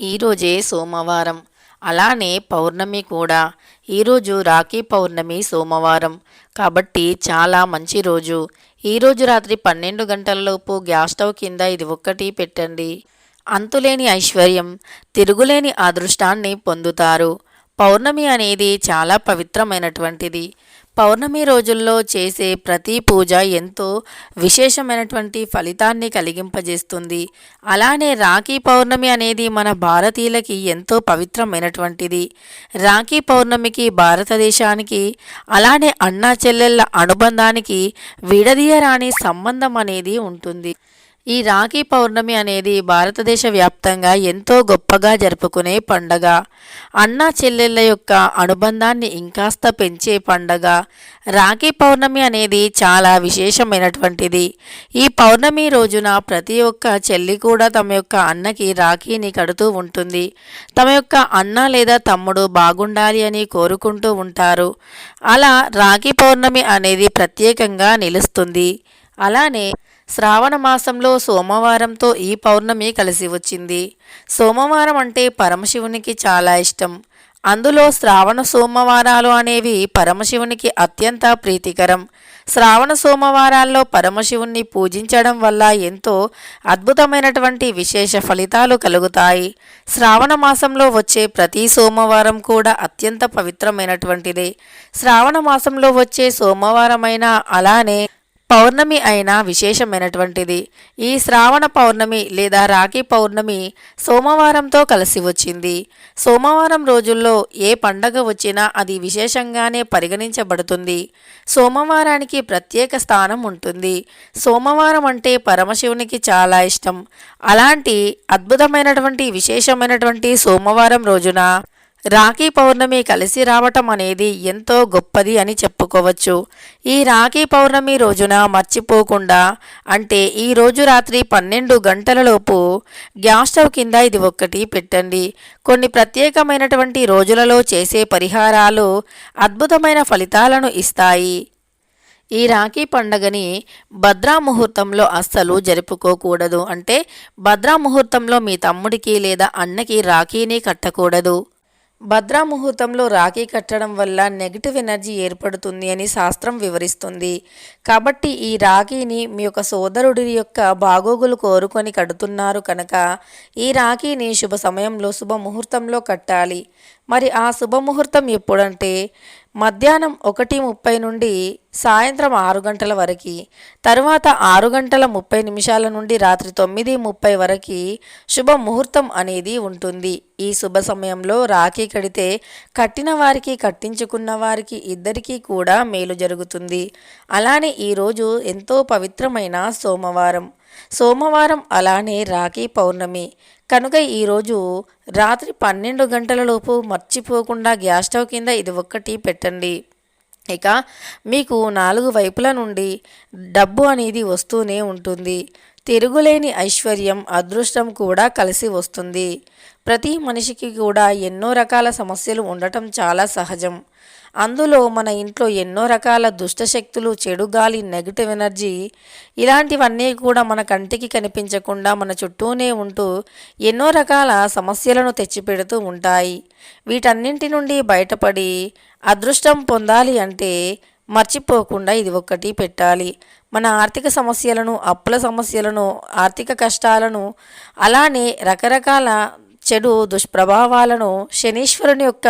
ఈరోజే సోమవారం. అలానే పౌర్ణమి కూడా. ఈరోజు రాఖీ పౌర్ణమి సోమవారం. కాబట్టి చాలా మంచి రోజు. ఈరోజు రాత్రి పన్నెండు గంటలలోపు గ్యాస్ స్టవ్ కింద ఇది ఒక్కటి పెట్టండి. అంతులేని ఐశ్వర్యం తిరుగులేని అదృష్టాన్ని పొందుతారు. పౌర్ణమి అనేది చాలా పవిత్రమైనటువంటిది. పౌర్ణమి రోజుల్లో చేసే ప్రతి పూజ ఎంతో విశేషమైనటువంటి ఫలితాన్ని కలిగింపజేస్తుంది. అలానే రాఖీ పౌర్ణమి అనేది మన భారతీయులకి ఎంతో పవిత్రమైనటువంటిది. రాఖీ పౌర్ణమికి భారతదేశానికి అలానే అన్నా చెల్లెళ్ళ అనుబంధానికి విడదీయరాని సంబంధం అనేది ఉంటుంది. ఈ రాఖీ పౌర్ణమి అనేది భారతదేశ వ్యాప్తంగా ఎంతో గొప్పగా జరుపుకునే పండగ. అన్నా చెల్లెళ్ళ యొక్క అనుబంధాన్ని ఇంకాస్త పెంచే పండగ. రాఖీ పౌర్ణమి అనేది చాలా విశేషమైనటువంటిది. ఈ పౌర్ణమి రోజున ప్రతి ఒక్క చెల్లి కూడా తమ యొక్క అన్నకి రాఖీని కడుతూ ఉంటుంది. తమ యొక్క అన్న లేదా తమ్ముడు బాగుండాలి అని కోరుకుంటూ ఉంటారు. అలా రాఖీ పౌర్ణమి అనేది ప్రత్యేకంగా నిలుస్తుంది. అలానే శ్రావణ మాసంలో సోమవారంతో ఈ పౌర్ణమి కలిసి వచ్చింది. సోమవారం అంటే పరమశివునికి చాలా ఇష్టం. అందులో శ్రావణ సోమవారాలు అనేవి పరమశివునికి అత్యంత ప్రీతికరం. శ్రావణ సోమవారాల్లో పరమశివుణ్ణి పూజించడం వల్ల ఎంతో అద్భుతమైనటువంటి విశేష ఫలితాలు కలుగుతాయి. శ్రావణ మాసంలో వచ్చే ప్రతి సోమవారం కూడా అత్యంత పవిత్రమైనటువంటిదే. శ్రావణ మాసంలో వచ్చే సోమవారమైనా అలానే పౌర్ణమి అయినా విశేషమైనటువంటిది. ఈ శ్రావణ పౌర్ణమి లేదా రాఖీ పౌర్ణమి సోమవారంతో కలిసి వచ్చింది. సోమవారం రోజుల్లో ఏ పండగ వచ్చినా అది విశేషంగానే పరిగణించబడుతుంది. సోమవారానికి ప్రత్యేక స్థానం ఉంటుంది. సోమవారం అంటే పరమశివునికి చాలా ఇష్టం. అలాంటి అద్భుతమైనటువంటి విశేషమైనటువంటి సోమవారం రోజున రాఖీ పౌర్ణమి కలిసి రావటం అనేది ఎంతో గొప్పది అని చెప్పుకోవచ్చు. ఈ రాఖీ పౌర్ణమి రోజున మర్చిపోకుండా అంటే ఈ రోజు రాత్రి పన్నెండు గంటలలోపు గ్యాస్ స్టవ్ కింద ఇది ఒక్కటి పెట్టండి. కొన్ని ప్రత్యేకమైనటువంటి రోజులలో చేసే పరిహారాలు అద్భుతమైన ఫలితాలను ఇస్తాయి. ఈ రాఖీ పండగని భద్రా ముహూర్తంలో అస్సలు జరుపుకోకూడదు. అంటే భద్రా ముహూర్తంలో మీ తమ్ముడికి లేదా అన్నకి రాఖీని కట్టకూడదు. భద్రా ముహూర్తంలో రాఖీ కట్టడం వల్ల నెగిటివ్ ఎనర్జీ ఏర్పడుతుంది అని శాస్త్రం వివరిస్తుంది. కాబట్టి ఈ రాఖీని మీ యొక్క సోదరుడి యొక్క బాగోగులు కోరుకొని కడుతున్నారు కనుక ఈ రాఖీని శుభ సమయంలో శుభ ముహూర్తంలో కట్టాలి. మరి ఆ శుభముహూర్తం ఎప్పుడంటే మధ్యాహ్నం ఒకటి ముప్పై నుండి సాయంత్రం ఆరు గంటల వరకు తరువాత ఆరు గంటల ముప్పై నిమిషాల నుండి రాత్రి తొమ్మిది ముప్పై వరకు శుభ ముహూర్తం అనేది ఉంటుంది. ఈ శుభ సమయంలో రాఖీ కడితే కట్టిన వారికి కట్టించుకున్న వారికి ఇద్దరికీ కూడా మేలు జరుగుతుంది. అలానే ఈరోజు ఎంతో పవిత్రమైన సోమవారం. సోమవారం అలానే రాఖీ పౌర్ణమి. కనుక ఈరోజు రాత్రి పన్నెండు గంటలలోపు మర్చిపోకుండా గ్యాస్ స్టవ్ కింద ఇది ఒక్కటి పెట్టండి. ఇక మీకు నాలుగు వైపుల నుండి డబ్బు అనేది వస్తూనే ఉంటుంది. తిరుగులేని ఐశ్వర్యం అదృష్టం కూడా కలిసి వస్తుంది. ప్రతి మనిషికి కూడా ఎన్నో రకాల సమస్యలు ఉండటం చాలా సహజం. అందులో మన ఇంట్లో ఎన్నో రకాల దుష్టశక్తులు చెడు గాలి నెగిటివ్ ఎనర్జీ ఇలాంటివన్నీ కూడా మన కంటికి కనిపించకుండా మన చుట్టూనే ఉంటూ ఎన్నో రకాల సమస్యలను తెచ్చిపెడుతూ ఉంటాయి. వీటన్నింటి నుండి బయటపడి అదృష్టం పొందాలి అంటే మర్చిపోకుండా ఇది ఒక్కటి పెట్టాలి. మన ఆర్థిక సమస్యలను అప్పుల సమస్యలను ఆర్థిక కష్టాలను అలానే రకరకాల చెడు దుష్ప్రభావాలను శనీశ్వరుని యొక్క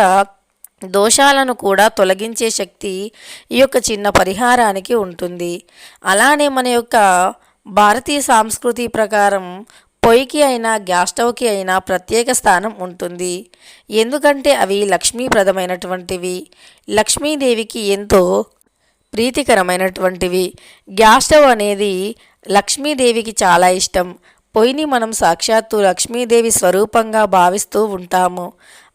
దోషాలను కూడా తొలగించే శక్తి ఈ యొక్క చిన్న పరిహారానికి ఉంటుంది. అలానే మన యొక్క భారతీయ సంస్కృతి ప్రకారం పొయ్యికి అయినా గ్యాస్ స్టవ్కి అయినా ప్రత్యేక స్థానం ఉంటుంది. ఎందుకంటే అవి లక్ష్మీప్రదమైనటువంటివి. లక్ష్మీదేవికి ఎంతో ప్రీతికరమైనటువంటివి. గ్యాస్ స్టవ్ అనేది లక్ష్మీదేవికి చాలా ఇష్టం. పొయ్యిని మనం సాక్షాత్తు లక్ష్మీదేవి స్వరూపంగా భావిస్తూ ఉంటాము.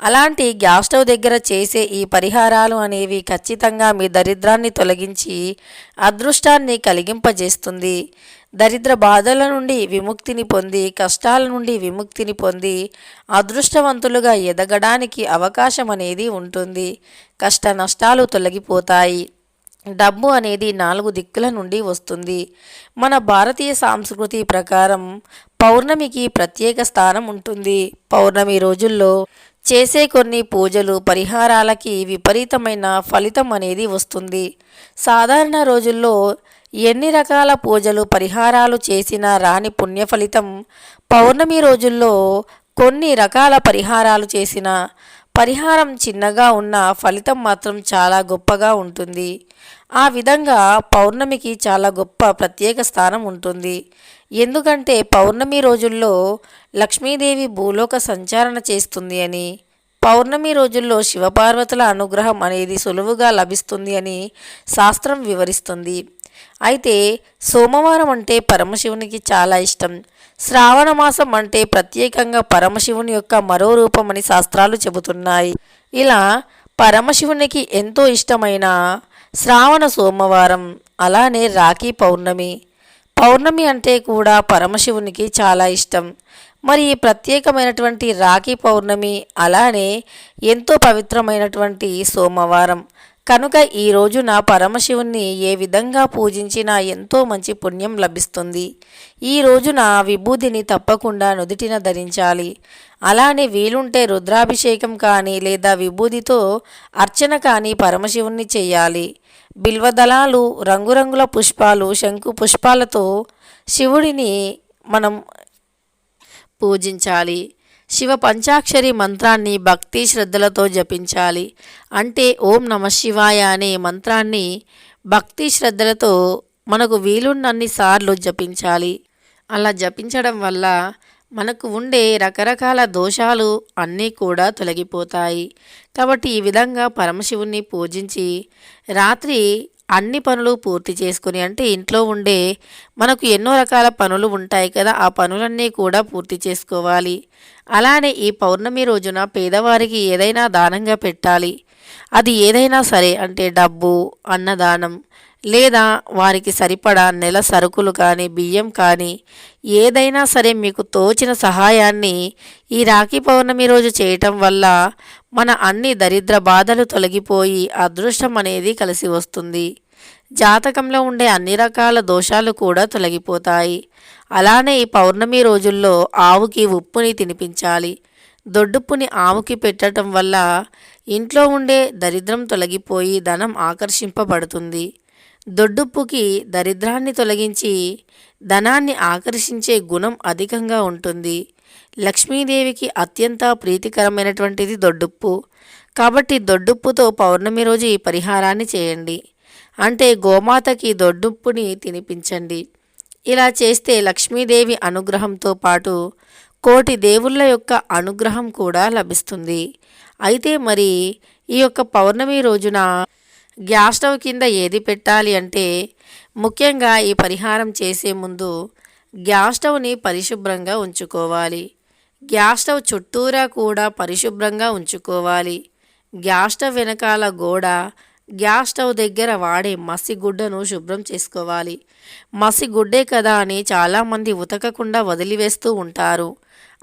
అలాంటి గ్యాస్ స్టవ్ దగ్గర చేసే ఈ పరిహారాలు అనేవి ఖచ్చితంగా మీ దరిద్రాన్ని తొలగించి అదృష్టాన్ని కలిగింపజేస్తుంది. దరిద్ర బాధల నుండి విముక్తిని పొంది కష్టాల నుండి విముక్తిని పొంది అదృష్టవంతులుగా ఎదగడానికి అవకాశం అనేది ఉంటుంది. కష్ట నష్టాలు తొలగిపోతాయి. డబ్బు అనేది నాలుగు దిక్కుల నుండి వస్తుంది. మన భారతీయ సాంస్కృతి ప్రకారం పౌర్ణమికి ప్రత్యేక స్థానం ఉంటుంది. పౌర్ణమి రోజుల్లో చేసే కొన్ని పూజలు పరిహారాలకి విపరీతమైన ఫలితం అనేది వస్తుంది. సాధారణ రోజుల్లో ఎన్ని రకాల పూజలు పరిహారాలు చేసినా రాని పుణ్య ఫలితం పౌర్ణమి రోజుల్లో కొన్ని రకాల పరిహారాలు చేసిన పరిహారం చిన్నగా ఉన్న ఫలితం మాత్రం చాలా గొప్పగా ఉంటుంది. ఆ విధంగా పౌర్ణమికి చాలా గొప్ప ప్రత్యేక స్థానం ఉంటుంది. ఎందుకంటే పౌర్ణమి రోజుల్లో లక్ష్మీదేవి భూలోక సంచారణ చేస్తుంది అని పౌర్ణమి రోజుల్లో శివపార్వతుల అనుగ్రహం అనేది సులువుగా లభిస్తుంది అని శాస్త్రం వివరిస్తుంది. అయితే సోమవారం అంటే పరమశివునికి చాలా ఇష్టం. శ్రావణ మాసం అంటే ప్రత్యేకంగా పరమశివుని యొక్క మరో రూపమని శాస్త్రాలు చెబుతున్నాయి. ఇలా పరమశివునికి ఎంతో ఇష్టమైన శ్రావణ సోమవారం అలానే రాఖీ పౌర్ణమి. పౌర్ణమి అంటే కూడా పరమశివునికి చాలా ఇష్టం. మరి ఈ ప్రత్యేకమైనటువంటి రాఖీ పౌర్ణమి అలానే ఎంతో పవిత్రమైనటువంటి సోమవారం. కనుక ఈ రోజున పరమశివుణ్ణి ఏ విధంగా పూజించినా ఎంతో మంచి పుణ్యం లభిస్తుంది. ఈ రోజున విభూతిని తప్పకుండా నుదుటిన ధరించాలి. అలానే వీలుంటే రుద్రాభిషేకం కానీ లేదా విభూతితో అర్చన కానీ పరమశివుణ్ణి చేయాలి. బిల్వదళాలు రంగురంగుల పుష్పాలు శంకు పుష్పాలతో శివుడిని మనం పూజించాలి. శివ పంచాక్షరి మంత్రాన్ని భక్తి శ్రద్ధలతో జపించాలి. అంటే ఓం నమ శివాయ అనే మంత్రాన్ని భక్తి శ్రద్ధలతో మనకు వీలున్నన్ని సార్లు జపించాలి. అలా జపించడం వల్ల మనకు ఉండే రకరకాల దోషాలు అన్నీ కూడా తొలగిపోతాయి. కాబట్టి ఈ విధంగా పరమశివుణ్ణి పూజించి రాత్రి అన్ని పనులు పూర్తి చేసుకుని అంటే ఇంట్లో ఉండే మనకు ఎన్నో రకాల పనులు ఉంటాయి కదా ఆ పనులన్నీ కూడా పూర్తి చేసుకోవాలి. అలానే ఈ పౌర్ణమి రోజున పేదవారికి ఏదైనా దానంగా పెట్టాలి. అది ఏదైనా సరే అంటే డబ్బు అన్నదానం లేదా వారికి సరిపడా నెల సరుకులు కానీ బియ్యం కానీ ఏదైనా సరే మీకు తోచిన సహాయాన్ని ఈ రాఖీ పౌర్ణమి రోజు చేయటం వల్ల మన అన్ని దరిద్ర బాధలు తొలగిపోయి అదృష్టం అనేది కలిసి వస్తుంది. జాతకంలో ఉండే అన్ని రకాల దోషాలు కూడా తొలగిపోతాయి. అలానే ఈ పౌర్ణమి రోజుల్లో ఆవుకి ఉప్పుని తినిపించాలి. దొడ్డుప్పుని ఆవుకి పెట్టడం వల్ల ఇంట్లో ఉండే దరిద్రం తొలగిపోయి ధనం ఆకర్షింపబడుతుంది. దొడ్డుప్పుకి దరిద్రాన్ని తొలగించి ధనాన్ని ఆకర్షించే గుణం అధికంగా ఉంటుంది. లక్ష్మీదేవికి అత్యంత ప్రీతికరమైనటువంటిది దొడ్డుప్పు. కాబట్టి దొడ్డుప్పుతో పౌర్ణమి రోజు ఈ పరిహారాన్ని చేయండి. అంటే గోమాతకి దొడ్డుప్పుని తినిపించండి. ఇలా చేస్తే లక్ష్మీదేవి అనుగ్రహంతో పాటు కోటి దేవుళ్ళ యొక్క అనుగ్రహం కూడా లభిస్తుంది. అయితే మరి ఈ యొక్క పౌర్ణమి రోజున గ్యాస్ స్టవ్ కింద ఏది పెట్టాలి అంటే ముఖ్యంగా ఈ పరిహారం చేసే ముందు గ్యాస్ స్టవ్ని పరిశుభ్రంగా ఉంచుకోవాలి. గ్యాస్ స్టవ్ చుట్టూరా కూడా పరిశుభ్రంగా ఉంచుకోవాలి. గ్యాస్ స్టవ్ వెనకాల గోడ గ్యాస్ స్టవ్ దగ్గర వాడే మసిగుడ్డను శుభ్రం చేసుకోవాలి. మసిగుడ్డే కదా అని చాలామంది ఉతకకుండా వదిలివేస్తూ ఉంటారు.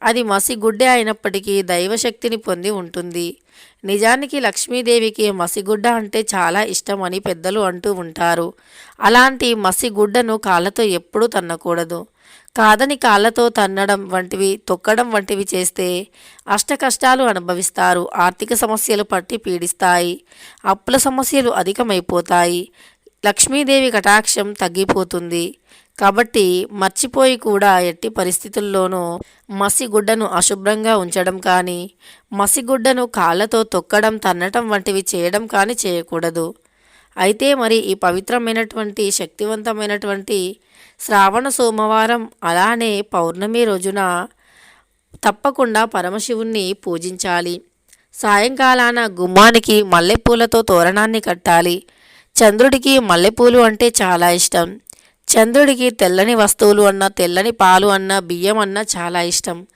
అది మసిగుడ్డే అయినప్పటికీ దైవశక్తిని పొంది ఉంటుంది. నిజానికి లక్ష్మీదేవికి మసిగుడ్డ అంటే చాలా ఇష్టమని పెద్దలు అంటూ ఉంటారు. అలాంటి మసిగుడ్డను కాళ్ళతో ఎప్పుడూ తన్నకూడదు. కాదని కాళ్ళతో తన్నడం వంటివి తొక్కడం వంటివి చేస్తే అష్టకష్టాలు అనుభవిస్తారు. ఆర్థిక సమస్యలు పట్టి పీడిస్తాయి. అప్పుల సమస్యలు అధికమైపోతాయి. లక్ష్మీదేవి కటాక్షం తగ్గిపోతుంది. కాబట్టి మర్చిపోయి కూడా ఎట్టి పరిస్థితుల్లోనూ మసిగుడ్డను అశుభ్రంగా ఉంచడం కానీ మసిగుడ్డను కాళ్ళతో తొక్కడం తన్నటం వంటివి చేయడం కానీ చేయకూడదు. అయితే మరి ఈ పవిత్రమైనటువంటి శక్తివంతమైనటువంటి శ్రావణ సోమవారం అలానే పౌర్ణమి రోజున తప్పకుండా పరమశివుణ్ణి పూజించాలి. సాయంకాలాన గుమ్మానికి మల్లెపూలతో తోరణాన్ని కట్టాలి. చంద్రుడికి మల్లెపూలు అంటే చాలా ఇష్టం. చంద్రుడికి తెల్లని వస్తువులు అన్న తెల్లని పాలు అన్న బియ్యం అన్న చాలా ఇష్టం.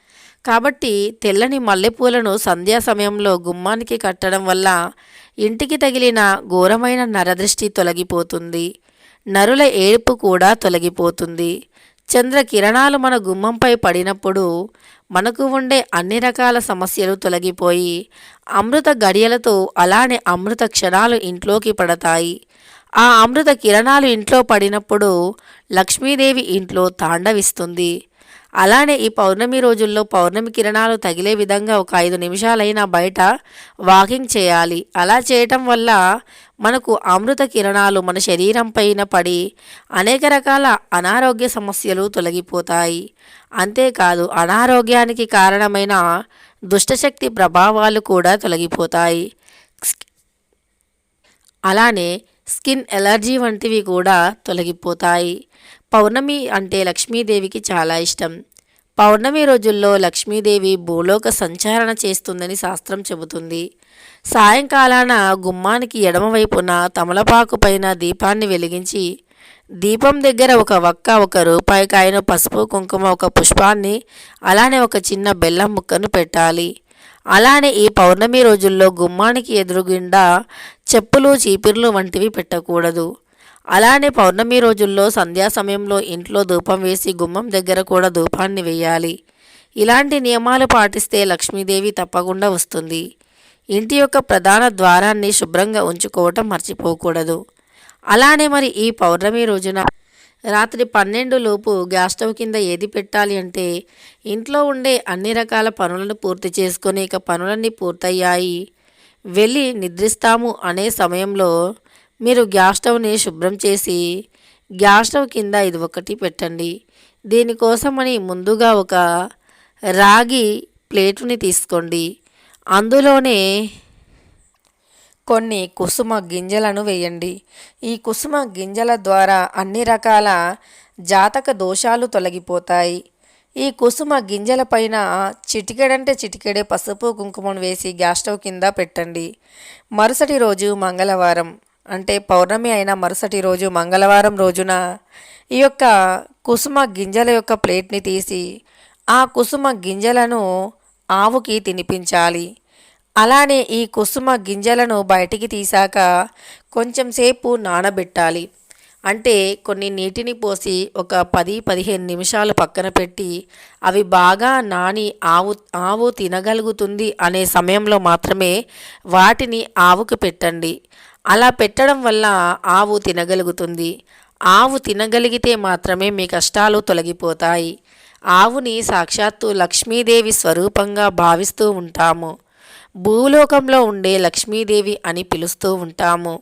కాబట్టి తెల్లని మల్లెపూలను సంధ్యా సమయంలో గుమ్మానికి కట్టడం వల్ల ఇంటికి తగిలిన ఘోరమైన నరదృష్టి తొలగిపోతుంది. నరుల ఏడుపు కూడా తొలగిపోతుంది. చంద్ర కిరణాలు మన గుమ్మంపై పడినప్పుడు మనకు ఉండే అన్ని రకాల సమస్యలు తొలగిపోయి అమృత గడియలతో అలానే అమృత క్షణాలు ఇంట్లోకి పడతాయి. ఆ అమృత కిరణాలు ఇంట్లో పడినప్పుడు లక్ష్మీదేవి ఇంట్లో తాండవిస్తుంది. అలానే ఈ పౌర్ణమి రోజుల్లో పౌర్ణమి కిరణాలు తగిలే విధంగా ఒక ఐదు నిమిషాలైనా బయట వాకింగ్ చేయాలి. అలా చేయటం వల్ల మనకు అమృత కిరణాలు మన శరీరం పైన పడి అనేక రకాల అనారోగ్య సమస్యలు తొలగిపోతాయి. అంతేకాదు అనారోగ్యానికి కారణమైన దుష్టశక్తి ప్రభావాలు కూడా తొలగిపోతాయి. అలానే స్కిన్ ఎలర్జీ వంటివి కూడా తొలగిపోతాయి. పౌర్ణమి అంటే లక్ష్మీదేవికి చాలా ఇష్టం. పౌర్ణమి రోజుల్లో లక్ష్మీదేవి భూలోక సంచారణ చేస్తుందని శాస్త్రం చెబుతుంది. సాయంకాలాన గుమ్మానికి ఎడమవైపున తమలపాకు పైన దీపాన్ని వెలిగించి దీపం దగ్గర ఒక వక్క ఒక రూపాయి కాయను పసుపు కుంకుమ ఒక పుష్పాన్ని అలానే ఒక చిన్న బెల్లం ముక్కను పెట్టాలి. అలానే ఈ పౌర్ణమి రోజుల్లో గుమ్మానికి ఎదురుగుండా చెప్పులు చీపిర్లు వంటివి పెట్టకూడదు. అలానే పౌర్ణమి రోజుల్లో సంధ్యా సమయంలో ఇంట్లో ధూపం వేసి గుమ్మం దగ్గర కూడా ధూపాన్ని వేయాలి. ఇలాంటి నియమాలు పాటిస్తే లక్ష్మీదేవి తప్పకుండా వస్తుంది. ఇంటి యొక్క ప్రధాన ద్వారాన్ని శుభ్రంగా ఉంచుకోవటం మర్చిపోకూడదు. అలానే మరి ఈ పౌర్ణమి రోజున రాత్రి పన్నెండు లోపు గ్యాస్ స్టవ్ కింద ఏది పెట్టాలి అంటే ఇంట్లో ఉండే అన్ని రకాల పనులను పూర్తి చేసుకొని ఇక పనులన్నీ పూర్తయ్యాయి. వెళ్ళి నిద్రిస్తాము అనే సమయంలో మీరు గ్యాస్ స్టవ్ని శుభ్రం చేసి గ్యాస్ స్టవ్ కింద ఇది ఒకటి పెట్టండి. దీనికోసమని ముందుగా ఒక రాగి ప్లేటుని తీసుకోండి. అందులోనే కొన్ని కుసుమ గింజలను వేయండి. ఈ కుసుమ గింజల ద్వారా అన్ని రకాల జాతక దోషాలు తొలగిపోతాయి. ఈ కుసుమ గింజల పైన చిటికెడంటే చిటికెడే పసుపు కుంకుమను వేసి గ్యాస్ స్టవ్ కింద పెట్టండి. మరుసటి రోజు మంగళవారం. అంటే పౌర్ణమి అయిన మరుసటి రోజు మంగళవారం రోజున ఈ యొక్క కుసుమ గింజల యొక్క ప్లేట్ని తీసి ఆ కుసుమ గింజలను ఆవుకి తినిపించాలి. అలానే ఈ కుసుమ గింజలను బయటికి తీసాక కొంచెం సేపు నానబెట్టాలి. అంటే కొన్ని నీటిని పోసి ఒక పది పదిహేను నిమిషాలు పక్కన పెట్టి అవి బాగా నాని ఆవు ఆవు తినగలుగుతుంది అనే సమయంలో మాత్రమే వాటిని ఆవుకు పెట్టండి. అలా పెట్టడం వల్ల ఆవు తినగలుగుతుంది. ఆవు తినగలిగితే మాత్రమే మీ కష్టాలు తొలగిపోతాయి. ఆవుని సాక్షాత్తు లక్ష్మీదేవి స్వరూపంగా భావిస్తూ ఉంటాము. భూలోకంలో ఉండే లక్ష్మీదేవి అని పిలుస్తూ ఉంటాము.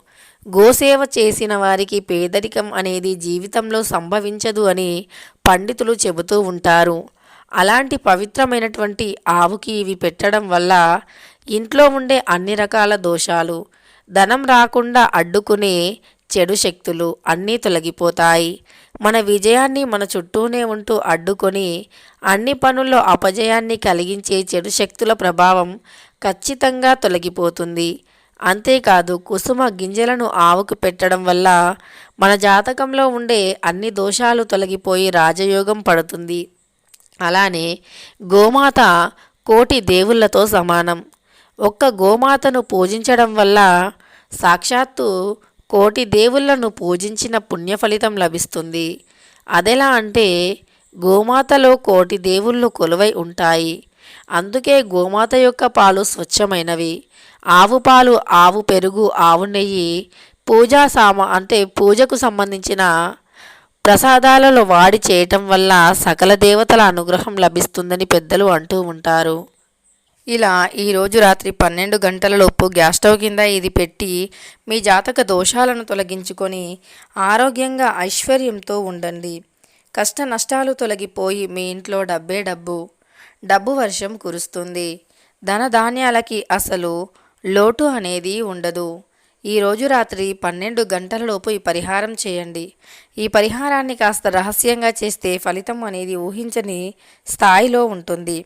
గోసేవ చేసిన వారికి పేదరికం అనేది జీవితంలో సంభవించదు అని పండితులు చెబుతూ ఉంటారు. అలాంటి పవిత్రమైనటువంటి ఆవుకి ఇవి పెట్టడం వల్ల ఇంట్లో ఉండే అన్ని రకాల దోషాలు ధనం రాకుండా అడ్డుకునే చెడు శక్తులు అన్నీ తొలగిపోతాయి. మన విజయాన్ని మన చుట్టూనే ఉంటూ అడ్డుకొని అన్ని పనుల్లో అపజయాన్ని కలిగించే చెడు శక్తుల ప్రభావం ఖచ్చితంగా తొలగిపోతుంది. అంతేకాదు కుసుమ గింజలను ఆవుకు పెట్టడం వల్ల మన జాతకంలో ఉండే అన్ని దోషాలు తొలగిపోయి రాజయోగం పడుతుంది. అలానే గోమాత కోటి దేవుళ్ళతో సమానం. ఒక్క గోమాతను పూజించడం వల్ల సాక్షాత్తు కోటి దేవుళ్ళను పూజించిన పుణ్యఫలితం లభిస్తుంది. అదెలా అంటే గోమాతలో కోటి దేవుళ్ళు కొలువై ఉంటాయి. అందుకే గోమాత యొక్క పాలు స్వచ్ఛమైనవి. ఆవు పాలు ఆవు పెరుగు ఆవు నెయ్యి పూజా సామ అంటే పూజకు సంబంధించిన ప్రసాదాలలో వాడి చేయటం వల్ల సకల దేవతల అనుగ్రహం లభిస్తుందని పెద్దలు అంటూ ఉంటారు. ఇలా ఈరోజు రాత్రి పన్నెండు గంటలలోపు గ్యాస్ స్టవ్ కింద ఇది పెట్టి మీ జాతక దోషాలను తొలగించుకొని ఆరోగ్యంగా ఐశ్వర్యంతో ఉండండి. కష్ట నష్టాలు తొలగిపోయి మీ ఇంట్లో డబ్బే డబ్బు. డబ్బు వర్షం కురుస్తుంది. ధనధాన్యాలకి అసలు లోటు అనేది ఉండదు. ఈరోజు రాత్రి పన్నెండు గంటలలోపు ఈ పరిహారం చేయండి. ఈ పరిహారాన్ని కాస్త రహస్యంగా చేస్తే ఫలితం అనేది ఊహించని స్థాయిలో ఉంటుంది.